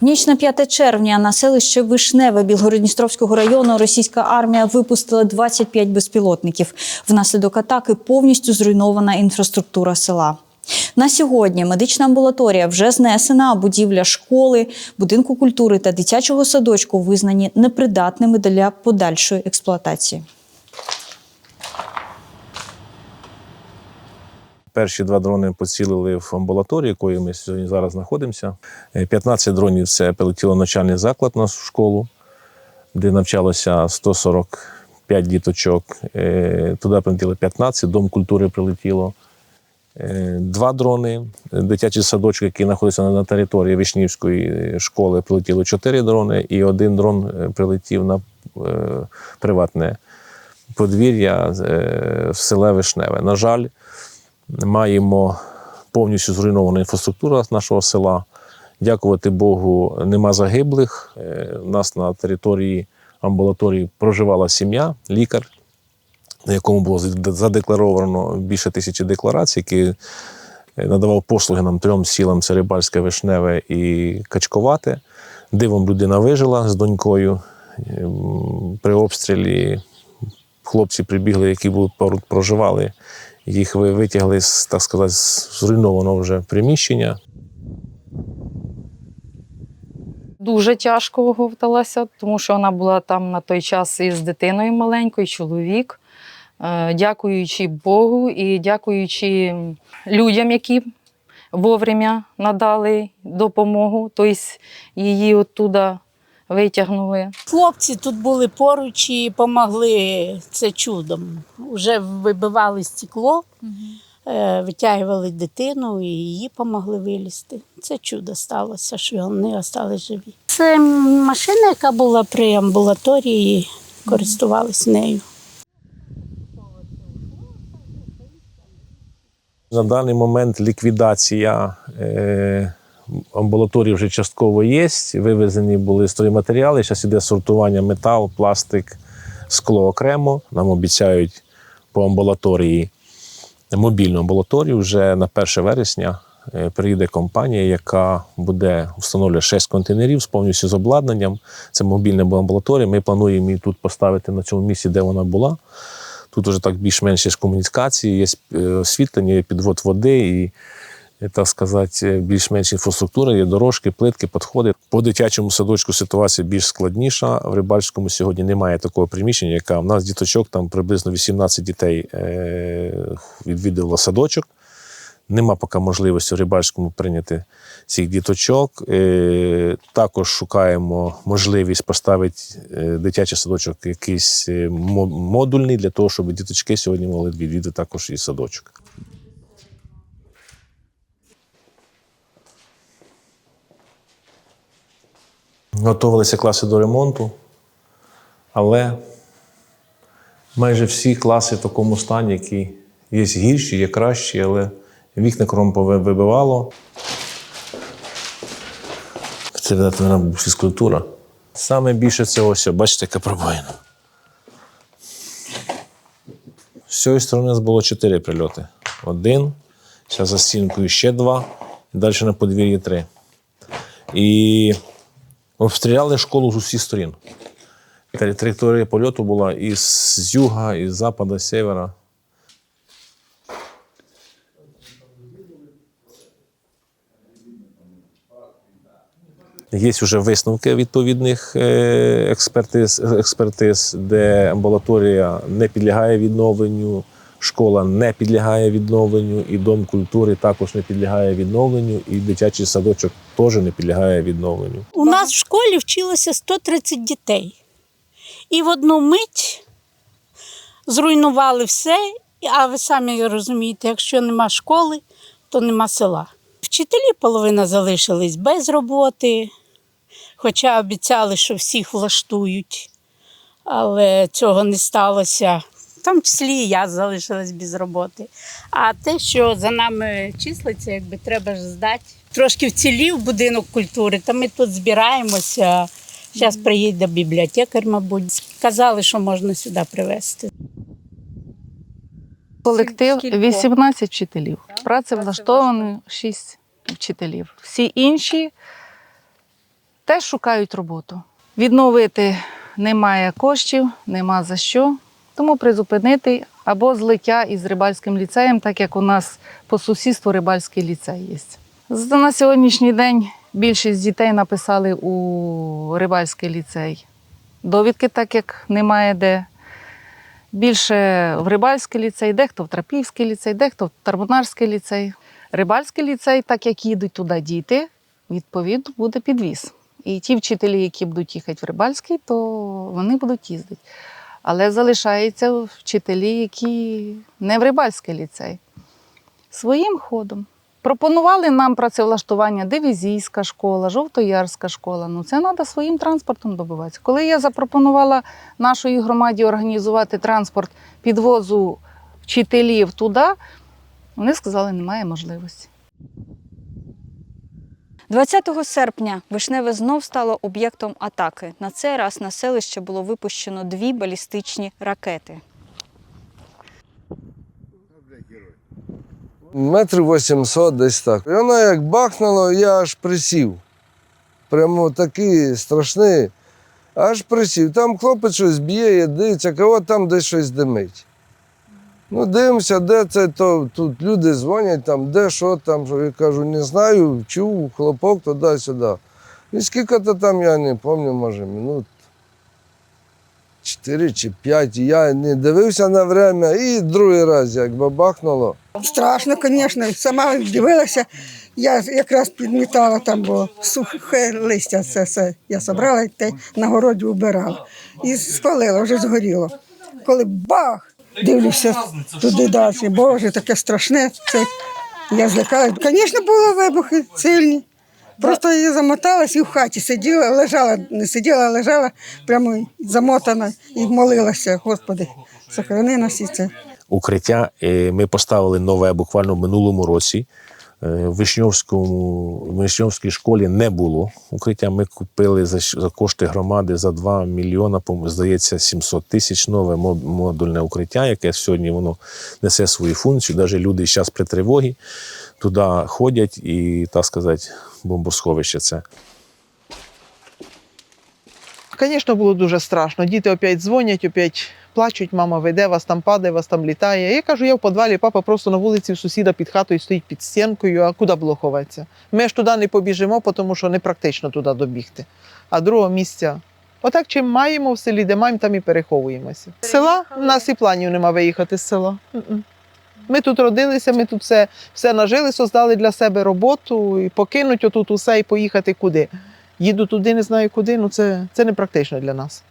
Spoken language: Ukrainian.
В ніч на 5 червня на селище Вишневе Білгородністровського району російська армія випустила 25 безпілотників. Внаслідок атаки повністю зруйнована інфраструктура села. На сьогодні медична амбулаторія вже знесена, а будівля школи, будинку культури та дитячого садочку визнані непридатними для подальшої експлуатації. Перші два дрони поцілили в амбулаторію, якою ми сьогодні зараз знаходимося. Е, 15 дронів це прилетіло навчальний заклад на школу, де навчалося 145 діточок. Е, Туди прилетіло 15, дом культури прилетіло. Е, Два дрони, дитячий садочок, який знаходиться на території Вишнівської школи, прилетіло 4 дрони, і один дрон е, прилетів на е, приватне подвір'я е, в селе Вишневе. На жаль, маємо повністю зруйновану інфраструктуру нашого села. Дякувати Богу, нема загиблих. Е, У нас на території амбулаторії проживала сім'я, лікар, на якому було задекларовано більше тисячі декларацій, який е, надавав послуги нам трьом сілам це Рибальське, Вишневе і Качковате. Дивом людина вижила з донькою. Ем, При обстрілі хлопці прибігли, які проживали. Їх витягли з, так сказати, зруйнованого вже приміщення. Дуже тяжко оговталася, тому що вона була там на той час із дитиною маленькою, чоловік. Е, Дякуючи Богу і дякуючи людям, які вовремя надали допомогу, тобто її оттуда витягнули. Хлопці тут були поруч і допомогли це чудом. Уже вибивали стекло, е, витягували дитину і її допомогли вилізти. Це чудо сталося, що вони залишилися живі. Це машина, яка була при амбулаторії, користувались нею. На даний момент ліквідація е, амбулаторії вже частково є. Вивезені були стройматеріали. Зараз іде сортування метал, пластик, скло окремо. Нам обіцяють по амбулаторії мобільну амбулаторію. Вже на 1 вересня е, приїде компанія, яка буде встановлює 6 контейнерів з повністю з обладнанням. Це мобільна амбулаторія. Ми плануємо її тут поставити на цьому місці, де вона була. Тут вже так більш-менш є комунікації, є е, освітлення, є підвод води і, так сказати, більш-менш інфраструктура, є дорожки, плитки, підходи. По дитячому садочку ситуація більш складніша. В Рибальському сьогодні немає такого приміщення, яка у нас діточок, там приблизно 18 дітей е, відвідувало садочок. Нема поки можливості в Рибальському прийняти цих діточок. Е, Також шукаємо можливість поставити е, дитячий садочок якийсь модульний для того, щоб діточки сьогодні могли відвідати також і садочок. Готувалися класи до ремонту, але майже всі класи в такому стані, які є гірші, є кращі, але вікна кром пове- вибивало. Це мабуть, фізкультура. Саме більше це ось, бачите, яка пробоїна. З цієї сторони у нас було чотири прильоти. Один, зараз за стінкою ще два, і далі на подвір'ї три. І обстріляли школу з усіх сторін. Траєкторія польоту була і з юга, і з запада, з севера. Є вже висновки відповідних е, експертиз, експертиз, де амбулаторія не підлягає відновленню, школа не підлягає відновленню, і дом культури також не підлягає відновленню, і дитячий садочок теж не підлягає відновленню. У нас в школі вчилося 130 дітей. І в одну мить зруйнували все. А ви самі розумієте, якщо нема школи, то нема села. Вчителі половина залишились без роботи, хоча обіцяли, що всіх влаштують, але цього не сталося. В тому числі і я залишилась без роботи. А те, що за нами числиться, якби треба ж здати. Трошки вцілів будинок культури, то ми тут збираємося. Зараз приїде бібліотекар, мабуть. Сказали, що можна сюди привезти. Колектив 18 вчителів. Працевлаштовані 6 вчителів. Всі інші теж шукають роботу. Відновити немає коштів, нема за що, тому призупинити або злиття із рибальським ліцеєм, так як у нас по сусідству рибальський ліцей є. На сьогоднішній день більшість дітей написали у рибальський ліцей. Довідки, так як немає де. Більше в рибальський ліцей, дехто в Трапівський ліцей, дехто в Тарбунарський ліцей. Рибальський ліцей, так як їдуть туди діти, відповідно буде підвіз. І ті вчителі, які будуть їхати в рибальський, то вони будуть їздити. Але залишаються вчителі, які не в рибальський ліцей. Своїм ходом. Пропонували нам працевлаштування дивізійська школа, жовтоярська школа. Ну це треба своїм транспортом добиватися. Коли я запропонувала нашій громаді організувати транспорт підвозу вчителів туди, вони сказали, немає можливості. 20 серпня Вишневе знов стало об'єктом атаки. На цей раз на селище було випущено дві балістичні ракети. Метрів 800 десь так. І воно як бахнуло, я аж присів. Прямо такий страшний. Аж присів. Там хлопець щось б'є, дивиться, кого там десь щось димить. Ну, дивимося, де це, то тут люди дзвонять, там, де, що там. Що. Я кажу, не знаю, чув, хлопок туди-сюди. І скільки то там, я не пам'ятаю, може, минут. Чотири чи п'ять. Я не дивився на время, і другий раз, як бабахнуло. Страшно, звісно. Сама дивилася. Я якраз підмітала там, бо сухе листя це все. Я собрала і на городі убирала. І спалила, вже згоріло. Коли бах! Дивлюся туди далі. Боже, таке страшне. Це я злякалась. Звісно, були вибухи сильні. Просто я замоталась і в хаті сиділа, лежала, не сиділа, а лежала прямо замотана і молилася. Господи, сохрани нас і це. укриття е, ми поставили нове буквально в минулому році. Е, Вишньовському, Вишньовській школі не було укриття. Ми купили за, за кошти громади за 2 мільйона, здається, 700 тисяч нове модульне укриття, яке сьогодні воно несе свою функцію. Навіть люди зараз при тривогі туди ходять і, так сказати, бомбосховище це. Звісно, було дуже страшно. Діти опять дзвонять, опять плачуть, мама веде, вас там падає, вас там літає. Я кажу, я в підвалі, папа просто на вулиці у сусіда під хатою стоїть під стінкою, а куди було ховатися? Ми ж туди не побіжимо, тому що непрактично туди добігти. А другого місця. Отак, чим маємо в селі, де маємо, там і переховуємося. З Села у нас і планів нема виїхати з села. Ми тут родилися, ми тут все, все нажили, создали для себе роботу і покинуть отут усе і поїхати куди. Їду туди, не знаю куди, ну це, це не практично для нас.